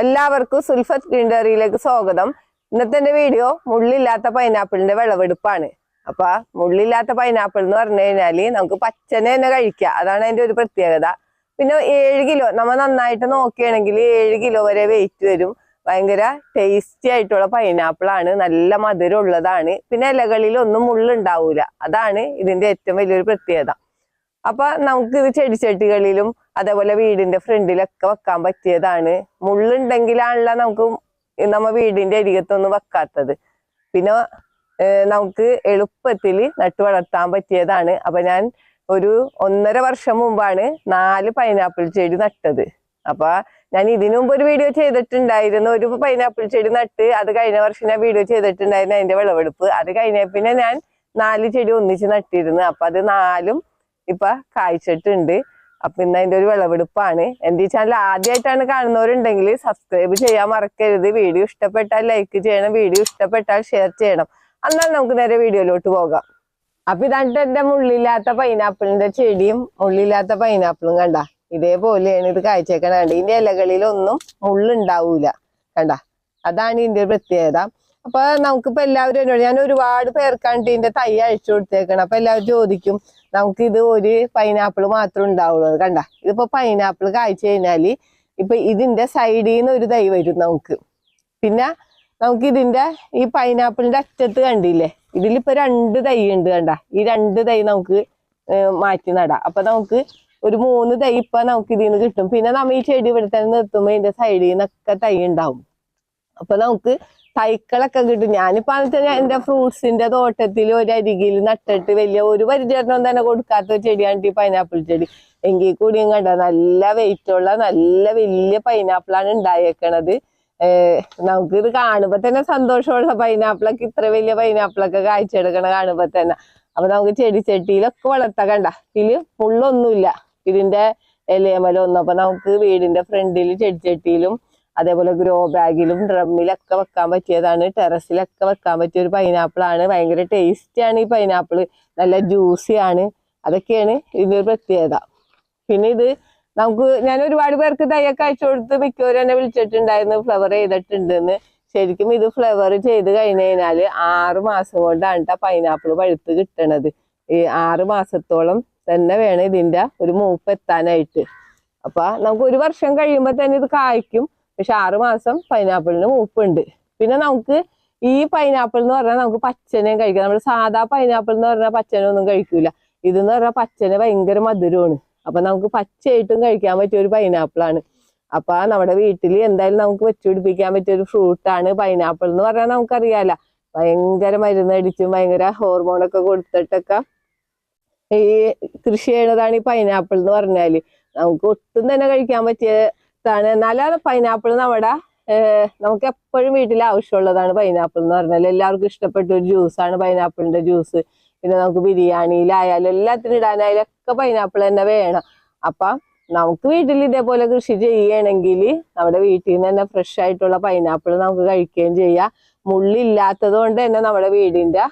എല്ലാവർക്കും സുൽഫത്ത് ഗ്രീൻഡറിയിലേക്ക് സ്വാഗതം. ഇന്നത്തെ വീഡിയോ മുള്ളില്ലാത്ത പൈനാപ്പിളിന്റെ വിളവെടുപ്പാണ്. അപ്പൊ മുള്ളില്ലാത്ത പൈനാപ്പിൾ എന്ന് പറഞ്ഞു കഴിഞ്ഞാൽ നമുക്ക് പച്ചനെ തന്നെ കഴിക്കാം. അതാണ് അതിന്റെ ഒരു പ്രത്യേകത. പിന്നെ ഏഴ് കിലോ നമ്മൾ നന്നായിട്ട് നോക്കുകയാണെങ്കിൽ ഏഴ് കിലോ വരെ വെയിറ്റ് വരും. ഭയങ്കര ടേസ്റ്റി ആയിട്ടുള്ള പൈനാപ്പിൾ ആണ് നല്ല മധുരം ഉള്ളതാണ് പിന്നെ ഇലകളിൽ ഒന്നും മുള്ളുണ്ടാവൂല. അതാണ് ഇതിന്റെ ഏറ്റവും വലിയൊരു പ്രത്യേകത. അപ്പൊ നമുക്ക് ഇത് ചെടിച്ചട്ടികളിലും അതേപോലെ വീടിന്റെ ഫ്രണ്ടിലൊക്കെ വെക്കാൻ പറ്റിയതാണ്. മുള്ളുണ്ടെങ്കിലാണല്ലോ നമുക്ക് നമ്മ വീടിന്റെ അരികത്തൊന്നും വെക്കാത്തത്. പിന്നെ നമുക്ക് എളുപ്പത്തിൽ നട്ടു വളർത്താൻ പറ്റിയതാണ്. അപ്പൊ ഞാൻ ഒരു ഒന്നര വർഷം മുമ്പാണ് നാല് പൈനാപ്പിൾ ചെടി നട്ടത്. അപ്പൊ ഞാൻ ഇതിനു മുമ്പ് ഒരു വീഡിയോ ചെയ്തിട്ടുണ്ടായിരുന്നു. ഒരു പൈനാപ്പിൾ ചെടി നട്ട് അത് കഴിഞ്ഞ വർഷം ഞാൻ വീഡിയോ ചെയ്തിട്ടുണ്ടായിരുന്നു അതിന്റെ വിളവെടുപ്പ്. അത് കഴിഞ്ഞ പിന്നെ ഞാൻ നാല് ചെടി ഒന്നിച്ച് നട്ടിരുന്നു. അപ്പൊ അത് നാലും ഇപ്പൊ കായ്ച്ചിട്ടുണ്ട്. അപ്പൊ ഇന്ന് അതിന്റെ ഒരു വിളവെടുപ്പാണ്. എന്റെ ഈ ചാനൽ ആദ്യമായിട്ടാണ് കാണുന്നവരുണ്ടെങ്കിൽ സബ്സ്ക്രൈബ് ചെയ്യാൻ മറക്കരുത്. വീഡിയോ ഇഷ്ടപ്പെട്ടാൽ ലൈക്ക് ചെയ്യണം. വീഡിയോ ഇഷ്ടപ്പെട്ടാൽ ഷെയർ ചെയ്യണം. എന്നാൽ നമുക്ക് നേരെ വീഡിയോയിലോട്ട് പോകാം. അപ്പൊ ഇതാണ്ട് എന്റെ മുള്ളില്ലാത്ത പൈനാപ്പിളിന്റെ ചെടിയും മുള്ളില്ലാത്ത പൈനാപ്പിളും കണ്ട? ഇതേപോലെയാണ് ഇത് കാഴ്ചക്കണ കണ്ട. ഇതിന്റെ ഇലകളിലൊന്നും മുള്ളുണ്ടാവൂല. കണ്ട? അതാണ് ഇതിന്റെ പ്രത്യേകത. അപ്പൊ നമുക്കിപ്പോ എല്ലാവരും എന്നോട് ഞാൻ ഒരുപാട് പേർക്കാണ്ട് ഇതിന്റെ തൈ അഴിച്ചു കൊടുത്തേക്കണം. അപ്പൊ എല്ലാവരും ചോദിക്കും നമുക്ക് ഇത് ഒരു പൈനാപ്പിൾ മാത്രം ഉണ്ടാവുള്ളൂ. കണ്ട ഇതിപ്പോ പൈനാപ്പിൾ കായ്ച്ചു കഴിഞ്ഞാൽ ഇപ്പൊ ഇതിന്റെ സൈഡിൽ നിന്ന് ഒരു തൈ വരും നമുക്ക്. പിന്നെ നമുക്ക് ഇതിന്റെ ഈ പൈനാപ്പിളിന്റെ അറ്റത്ത് കണ്ടില്ലേ ഇതിലിപ്പോ രണ്ട് തൈ ഉണ്ട് കണ്ട. ഈ രണ്ട് തൈ നമുക്ക് മാറ്റി നടാം. അപ്പൊ നമുക്ക് ഒരു മൂന്ന് തൈ ഇപ്പൊ നമുക്ക് ഇതിൽ നിന്ന് കിട്ടും. പിന്നെ നമ്മ ഈ ചെടി ഇവിടെ തന്നെ നിർത്തുമ്പോ ഇതിന്റെ സൈഡിൽ നിന്നൊക്കെ തൈ ഉണ്ടാവും. അപ്പൊ നമുക്ക് തൈക്കളൊക്കെ കിട്ടും. ഞാനിപ്പോ വെച്ചാൽ എന്റെ ഫ്രൂട്ട്സിന്റെ തോട്ടത്തിൽ ഒരു അരികിൽ നട്ടിട്ട് വലിയ ഒരു പരിചരണം തന്നെ കൊടുക്കാത്ത ചെടിയാണ് ഈ പൈനാപ്പിൾ ചെടി. എങ്കിൽ കൂടിയും കണ്ട നല്ല വെയിറ്റ് ഉള്ള നല്ല വലിയ പൈനാപ്പിൾ ആണ് ഉണ്ടായേക്കണത്. നമുക്ക് ഇത് കാണുമ്പോ തന്നെ സന്തോഷമുള്ള പൈനാപ്പിളൊക്കെ ഇത്ര വലിയ പൈനാപ്പിളൊക്കെ കായ്ച്ചെടുക്കണ കാണുമ്പോ തന്നെ. അപ്പൊ നമുക്ക് ചെടി ചെടിച്ചട്ടിയിലൊക്കെ വളർത്താൻ കണ്ട. ഇതിൽ മുള്ളൊന്നുമില്ല ഇതിന്റെ ഇലയമലൊന്നും അപ്പൊ നമുക്ക് വീടിന്റെ ഫ്രണ്ടിൽ ചെടിച്ചട്ടിയിലും അതേപോലെ ഗ്രോ ബാഗിലും ഡ്രമ്മിലൊക്കെ വെക്കാൻ പറ്റിയതാണ്. ടെറസിലൊക്കെ വെക്കാൻ പറ്റിയ ഒരു പൈനാപ്പിൾ ആണ്. ഭയങ്കര ടേസ്റ്റി ആണ് ഈ പൈനാപ്പിൾ നല്ല ജ്യൂസി ആണ്. അതൊക്കെയാണ് ഇതിന്റെ പ്രത്യേകത. പിന്നെ ഇത് നമുക്ക് ഞാൻ ഒരുപാട് പേർക്ക് തയ്യൊക്കെ അയച്ചു കൊടുത്ത് മിക്കവരും എന്നെ വിളിച്ചിട്ടുണ്ടായിരുന്നു. ഫ്ലവർ ചെയ്തിട്ടുണ്ടെന്ന്. ശരിക്കും ഇത് ഫ്ലവർ ചെയ്ത് കഴിഞ്ഞു കഴിഞ്ഞാൽ ആറ് മാസം കൊണ്ടാണ് പൈനാപ്പിൾ പഴുത്ത് കിട്ടണത്. ഈ ആറ് മാസത്തോളം തന്നെ വേണം ഇതിന്റെ ഒരു മൂപ്പ് എത്താനായിട്ട് അപ്പം നമുക്ക് ഒരു വർഷം കഴിയുമ്പോൾ തന്നെ ഇത് കായ്ക്കും. പക്ഷെ ആറ് മാസം പൈനാപ്പിളിന് മൂപ്പുണ്ട്. പിന്നെ നമുക്ക് ഈ പൈനാപ്പിൾ എന്ന് പറഞ്ഞാൽ നമുക്ക് പച്ചനെയും കഴിക്കാം. നമ്മൾ സാധാ പൈനാപ്പിൾ എന്ന് പറഞ്ഞാൽ പച്ചനൊന്നും കഴിക്കൂല. ഇതെന്ന് പറഞ്ഞാൽ പച്ചന് ഭയങ്കര മധുരമാണ്. അപ്പൊ നമുക്ക് പച്ചയായിട്ടും കഴിക്കാൻ പറ്റിയ ഒരു പൈനാപ്പിൾ ആണ്. അപ്പൊ നമ്മുടെ വീട്ടിൽ എന്തായാലും നമുക്ക് വെച്ചുപിടിപ്പിക്കാൻ പറ്റിയ ഒരു ഫ്രൂട്ടാണ് പൈനാപ്പിൾ എന്ന് പറഞ്ഞാൽ നമുക്കറിയാല. ഭയങ്കര മരുന്നടിച്ചും ഭയങ്കര ഹോർമോണൊക്കെ കൊടുത്തിട്ടൊക്കെ ഈ കൃഷി ചെയ്യണതാണ് ഈ പൈനാപ്പിൾ എന്ന് പറഞ്ഞാൽ. നമുക്ക് ഒട്ടും തന്നെ കഴിക്കാൻ പറ്റിയതാണ് എന്നാലും പൈനാപ്പിൾ നമ്മുടെ നമുക്ക് എപ്പോഴും വീട്ടിൽ ആവശ്യമുള്ളതാണ് പൈനാപ്പിൾ എന്ന് പറഞ്ഞാൽ എല്ലാവർക്കും ഇഷ്ടപ്പെട്ട ഒരു ജ്യൂസാണ് പൈനാപ്പിളിന്റെ ജ്യൂസ് പിന്നെ നമുക്ക് ബിരിയാണിയിലായാലും എല്ലാത്തിനും ഇടാനായാലും ഒക്കെ പൈനാപ്പിൾ തന്നെ വേണം. അപ്പൊ നമുക്ക് വീട്ടിൽ ഇതേപോലെ കൃഷി ചെയ്യണമെങ്കിൽ നമ്മുടെ വീട്ടിൽ നിന്ന് തന്നെ ഫ്രഷ് ആയിട്ടുള്ള പൈനാപ്പിൾ നമുക്ക് കഴിക്കുകയും ചെയ്യാം. മുള്ളില്ലാത്തത് കൊണ്ട് തന്നെ നമ്മുടെ വീടിന്റെ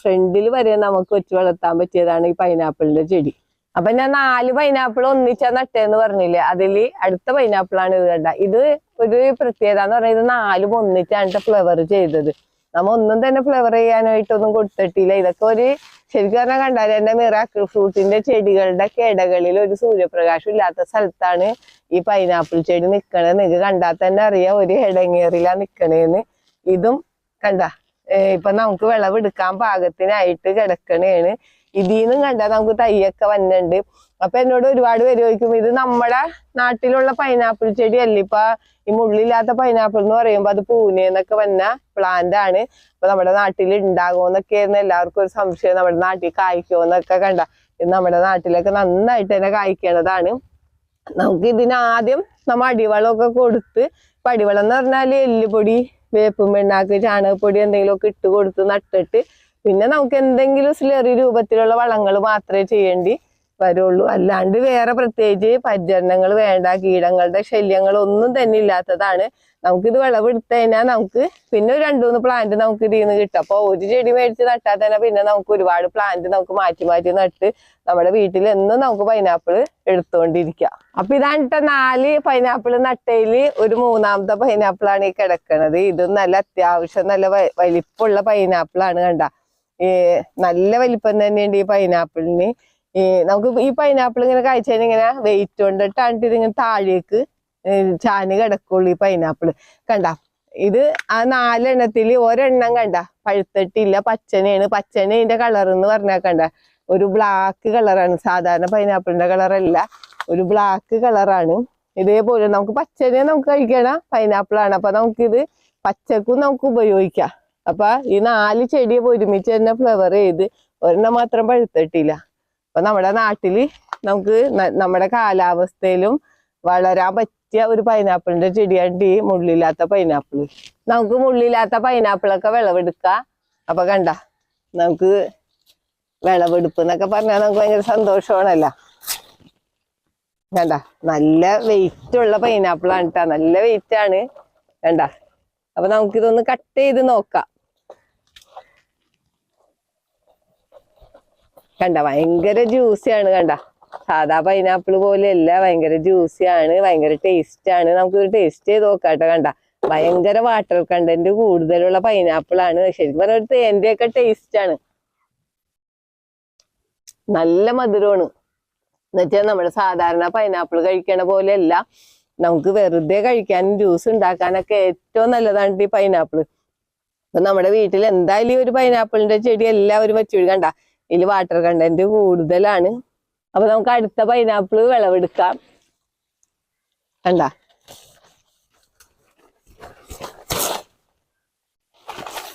ഫ്രണ്ടിൽ വരെ നമുക്ക് വെച്ച് വളർത്താൻ പറ്റിയതാണ് ഈ പൈനാപ്പിളിന്റെ ചെടി. അപ്പൊ ഞാൻ നാല് പൈനാപ്പിൾ ഒന്നിച്ചാ നട്ടേന്ന് പറഞ്ഞില്ലേ? അതിൽ അടുത്ത പൈനാപ്പിൾ ആണ് ഇത് കണ്ട. ഇത് ഒരു പ്രത്യേകത എന്ന് പറഞ്ഞാൽ ഇത് നാലും ഒന്നിച്ചാണ് ഫ്ലവർ ചെയ്തത്. നമ്മ ഒന്നും തന്നെ ഫ്ലവർ ചെയ്യാനായിട്ടൊന്നും കൊടുത്തിട്ടില്ല. ഇതൊക്കെ ഒരു ശരിക്കും പറഞ്ഞാൽ കണ്ടാൽ എന്റെ മിറാക്കിൾ ഫ്രൂട്ടിന്റെ ചെടികളുടെ കേടകളിൽ ഒരു സൂര്യപ്രകാശം ഇല്ലാത്ത സ്ഥലത്താണ് ഈ പൈനാപ്പിൾ ചെടി നിക്കണത്. നിങ്ങൾക്ക് കണ്ടാൽ തന്നെ അറിയാം ഒരു ഇടങ്ങേറിലാ നിക്കണേന്ന്. ഇതും കണ്ട ഇപ്പൊ നമുക്ക് വിളവെടുക്കാൻ പാകത്തിനായിട്ട് കിടക്കണേണ്. ഇതിന്നും കണ്ടാൽ നമുക്ക് തയ്യൊക്കെ വന്നിട്ടുണ്ട് അപ്പൊ എന്നോട് ഒരുപാട് പേര് ചോദിക്കും ഇത് നമ്മുടെ നാട്ടിലുള്ള പൈനാപ്പിൾ ചെടി അല്ലേ ഇപ്പൊ ഈ മുള്ളില്ലാത്ത പൈനാപ്പിൾ എന്ന് പറയുമ്പോ അത് പൂനെന്നൊക്കെ വന്ന പ്ലാന്റ് ആണ്. അപ്പൊ നമ്മുടെ നാട്ടിൽ ഉണ്ടാകുമെന്നൊക്കെയായിരുന്നു എല്ലാവർക്കും ഒരു സംശയം. നമ്മുടെ നാട്ടിൽ കായ്ക്കുമെന്നൊക്കെ കണ്ട. ഇത് നമ്മുടെ നാട്ടിലൊക്കെ നന്നായിട്ട് തന്നെ കായ്ക്കണതാണ് നമുക്ക് ഇതിനാദ്യം നമ്മ അടിവളമൊക്കെ കൊടുത്ത് ഇപ്പൊ അടിവളം എന്ന് പറഞ്ഞാൽ എല്ലുപൊടി വേപ്പും പിണ്ണാക്ക് ചാണകപ്പൊടി എന്തെങ്കിലുമൊക്കെ ഇട്ട് കൊടുത്ത് നട്ടിട്ട് പിന്നെ നമുക്ക് എന്തെങ്കിലും സ്ലറി രൂപത്തിലുള്ള വളങ്ങൾ മാത്രമേ ചെയ്യേണ്ടി വരുള്ളൂ. അല്ലാണ്ട് വേറെ പ്രത്യേകിച്ച് പരിചരണങ്ങൾ വേണ്ട കീടങ്ങളുടെ ശല്യങ്ങൾ ഒന്നും തന്നെ ഇല്ലാത്തതാണ്. നമുക്കിത് വിളവെടുത്തു കഴിഞ്ഞാൽ നമുക്ക് പിന്നെ ഒരു രണ്ടു മൂന്ന് പ്ലാന്റ് നമുക്ക് ഇതിൽ നിന്ന് കിട്ടും. അപ്പൊ ഒരു ചെടി മേടിച്ച് നട്ടാൽ തന്നെ പിന്നെ നമുക്ക് ഒരുപാട് പ്ലാന്റ് നമുക്ക് മാറ്റി മാറ്റി നട്ട് നമ്മുടെ വീട്ടിൽ എന്നും നമുക്ക് പൈനാപ്പിൾ എടുത്തുകൊണ്ടിരിക്കാം അപ്പൊ ഇതാണ് നാല് പൈനാപ്പിൾ നട്ടയിൽ ഒരു മൂന്നാമത്തെ പൈനാപ്പിൾ ആണ് ഈ കിടക്കുന്നത് ഇത് നല്ല അത്യാവശ്യം നല്ല വലിപ്പമുള്ള പൈനാപ്പിൾ ആണ് കണ്ട. ഈ നല്ല വലിപ്പം തന്നെയുണ്ട് ഈ പൈനാപ്പിളിന് ഈ നമുക്ക് ഈ പൈനാപ്പിൾ ഇങ്ങനെ കഴിച്ചാൽ ഇങ്ങനെ വെയിറ്റ് കൊണ്ടിട്ടാണ് ഇതിങ്ങനെ താഴേക്ക് ചാന് കിടക്കുള്ളൂ ഈ പൈനാപ്പിൾ കണ്ട? ഇത് ആ നാലെണ്ണത്തിൽ ഒരെണ്ണം കണ്ട? പഴുത്തിട്ടില്ല പച്ചനെയാണ്. പച്ചന ഇതിന്റെ കളർ എന്ന് പറഞ്ഞാൽ കണ്ട? ഒരു ബ്ലാക്ക് കളറാണ് സാധാരണ പൈനാപ്പിളിന്റെ കളറല്ല ഒരു ബ്ലാക്ക് കളറാണ് ഇതേപോലെ നമുക്ക് പച്ചനെ നമുക്ക് കഴിക്കണ പൈനാപ്പിൾ ആണ്. അപ്പൊ നമുക്കിത് പച്ചക്കും നമുക്ക് ഉപയോഗിക്കാം. അപ്പൊ ഈ നാല് ചെടി ഒരുമിച്ച് തന്നെ ഫ്ലവർ ചെയ്ത് ഒരെണ്ണം മാത്രം പഴുത്തിട്ടില്ല. അപ്പൊ നമ്മുടെ നാട്ടിൽ നമുക്ക് നമ്മുടെ കാലാവസ്ഥയിലും വളരാൻ പറ്റിയ ഒരു പൈനാപ്പിളിന്റെ ചെടിയാണ് ഈ മുള്ളില്ലാത്ത പൈനാപ്പിൾ നമുക്ക് മുള്ളില്ലാത്ത പൈനാപ്പിളൊക്കെ വിളവെടുക്കാം. അപ്പൊ കണ്ട നമുക്ക് വിളവെടുപ്പ് എന്നൊക്കെ പറഞ്ഞാൽ നമുക്ക് ഭയങ്കര സന്തോഷമാണല്ലോ. കണ്ട നല്ല വെയിറ്റ് ഉള്ള പൈനാപ്പിളാണ് കേട്ടാ നല്ല വെയിറ്റ് ആണ്. കണ്ട അപ്പൊ നമുക്കിതൊന്ന് കട്ട് ചെയ്ത് നോക്കാം. കണ്ട ഭയങ്കര ആണ് കണ്ട. സാധാ പൈനാപ്പിൾ പോലെയല്ല ഭയങ്കര ആണ്, ഭയങ്കര ടേസ്റ്റ് ആണ്. നമുക്ക് ടേസ്റ്റ് ചെയ്ത് നോക്കാം കേട്ടോ കണ്ട. ഭയങ്കര വാട്ടർ കണ്ടന്റ് കൂടുതലുള്ള പൈനാപ്പിൾ ആണ്. ശരിക്കും പറഞ്ഞ ഒരു തേന്റെ ഒക്കെ ടേസ്റ്റ് ആണ്. നല്ല മധുരമാണ്. എന്നുവെച്ചാൽ നമ്മുടെ സാധാരണ പൈനാപ്പിൾ കഴിക്കണ പോലെയല്ല നമുക്ക് വെറുതെ കഴിക്കാനും ജ്യൂസ് ഉണ്ടാക്കാനൊക്കെ ഏറ്റവും നല്ലതാണ് ഈ പൈനാപ്പിൾ അപ്പൊ നമ്മുടെ വീട്ടിൽ എന്തായാലും ഒരു പൈനാപ്പിളിന്റെ ചെടി എല്ലാവരും വെച്ചു കണ്ട ഇതിൽ വാട്ടർ കണ്ടന്റ് കൂടുതലാണ്. അപ്പൊ നമുക്ക് അടുത്ത പൈനാപ്പിൾ വിളവെടുക്കാം. കണ്ട?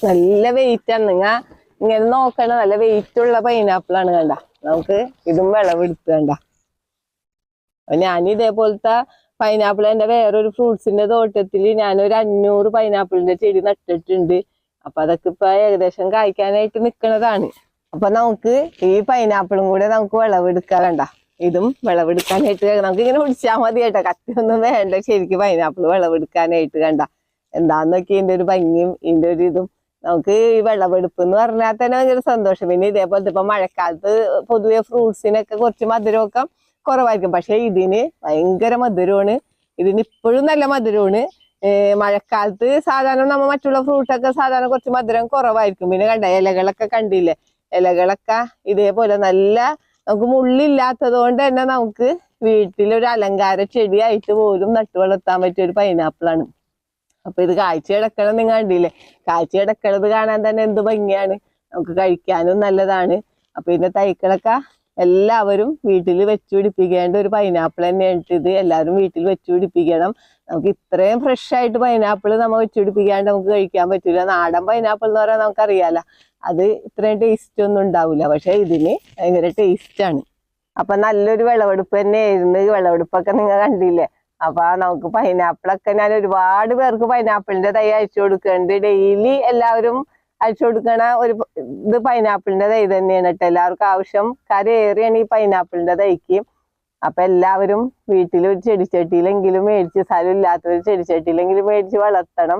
നല്ല വെയിറ്റ് ആണ്. നിങ്ങ ഇങ്ങനെ നോക്കണ. നല്ല വെയിറ്റ് ഉള്ള പൈനാപ്പിൾ ആണ് കണ്ട? നമുക്ക് ഇതും വിളവെടുത്ത് കണ്ട? ഞാൻ ഇതേപോലത്തെ പൈനാപ്പിൾ എന്റെ വേറൊരു ഫ്രൂട്ട്സിന്റെ തോട്ടത്തിൽ ഞാനൊരു അഞ്ഞൂറ് പൈനാപ്പിളിന്റെ ചെടി നട്ടിട്ടുണ്ട്. അപ്പൊ അതൊക്കെ ഇപ്പൊ ഏകദേശം കായ്ക്കാനായിട്ട് നിക്കണതാണ്. അപ്പൊ നമുക്ക് ഈ പൈനാപ്പിളും കൂടെ നമുക്ക് വിളവെടുക്കാൻ കണ്ട ഇതും വിളവെടുക്കാനായിട്ട് നമുക്ക് ഇങ്ങനെ പിടിച്ചാൽ മതി കേട്ടോ. കത്തിയൊന്നും വേണ്ട. ശരിക്കും പൈനാപ്പിൾ വിളവെടുക്കാനായിട്ട് കണ്ട. എന്താന്ന് നോക്കി ഇതിന്റെ ഒരു ഭംഗിയും ഇതിന്റെ ഒരു ഇതും. നമുക്ക് ഈ വിളവെടുപ്പ് എന്ന് പറഞ്ഞാൽ തന്നെ ഭയങ്കര സന്തോഷം. പിന്നെ ഇതേപോലത്തെ ഇപ്പൊ മഴക്കാലത്ത് പൊതുവെ ഫ്രൂട്ട്സിനൊക്കെ കുറച്ച് മധുരമൊക്കെ കുറവായിരിക്കും. പക്ഷെ ഇതിന് ഭയങ്കര മധുരമാണ്. ഇതിന് ഇപ്പോഴും നല്ല മധുരമാണ്. മഴക്കാലത്ത് സാധാരണ നമ്മൾ മറ്റുള്ള ഫ്രൂട്ടൊക്കെ സാധാരണ കുറച്ച് മധുരം കുറവായിരിക്കും. പിന്നെ കണ്ട ഇലകളൊക്കെ കണ്ടില്ലേ? ഇലകളൊക്കെ ഇതേപോലെ നല്ല നമുക്ക് മുള്ളില്ലാത്തത് കൊണ്ട് തന്നെ നമുക്ക് വീട്ടിലൊരു അലങ്കാര ചെടിയായിട്ട് പോലും നട്ടു വളർത്താൻ പറ്റിയ ഒരു പൈനാപ്പിൾ ആണ്. അപ്പൊ ഇത് കാഴ്ച കിടക്കണം നിങ്ങൾ കണ്ടില്ലേ? കാഴ്ച കിടക്കണത് കാണാൻ തന്നെ എന്ത് ഭംഗിയാണ്. നമുക്ക് കഴിക്കാനും നല്ലതാണ്. അപ്പൊ ഇതിന്റെ തൈക്കളൊക്കെ എല്ലാവരും വീട്ടിൽ വെച്ച് പിടിപ്പിക്കേണ്ട ഒരു പൈനാപ്പിൾ തന്നെയാണ് ഇത്. എല്ലാവരും വീട്ടിൽ വെച്ച് പിടിപ്പിക്കണം. നമുക്ക് ഇത്രയും ഫ്രഷ് ആയിട്ട് പൈനാപ്പിൾ നമ്മൾ വെച്ച് പിടിപ്പിക്കാണ്ട് നമുക്ക് കഴിക്കാൻ പറ്റില്ല നാടൻ പൈനാപ്പിൾ എന്ന് പറയാൻ നമുക്കറിയാലോ. അത് ഇത്രയും ടേസ്റ്റ് ഒന്നും ഉണ്ടാവില്ല പക്ഷെ ഇതിന് ഭയങ്കര ടേസ്റ്റ് ആണ്. അപ്പൊ നല്ലൊരു വിളവെടുപ്പ് തന്നെയായിരുന്നു. വിളവെടുപ്പൊക്കെ നിങ്ങൾ കണ്ടില്ലേ? അപ്പൊ നമുക്ക് പൈനാപ്പിളൊക്കെ ഞാൻ ഒരുപാട് പേർക്ക് പൈനാപ്പിളിന്റെ തൈ അയച്ചു കൊടുക്കുന്നുണ്ട്. ഡെയിലി എല്ലാവരും അയച്ചു കൊടുക്കണ ഒരു ഇത് പൈനാപ്പിളിന്റെ തൈ തന്നെയാണ് കേട്ടോ. എല്ലാവർക്കും ആവശ്യം കരയേറിയാണ് ഈ പൈനാപ്പിളിന്റെ തൈക്ക്. അപ്പൊ എല്ലാവരും വീട്ടിൽ ഒരു ചെടിച്ചട്ടിയിലെങ്കിലും മേടിച്ച് സ്ഥലം ഇല്ലാത്തൊരു ചെടിച്ചട്ടിയിലെങ്കിലും മേടിച്ച് വളർത്തണം.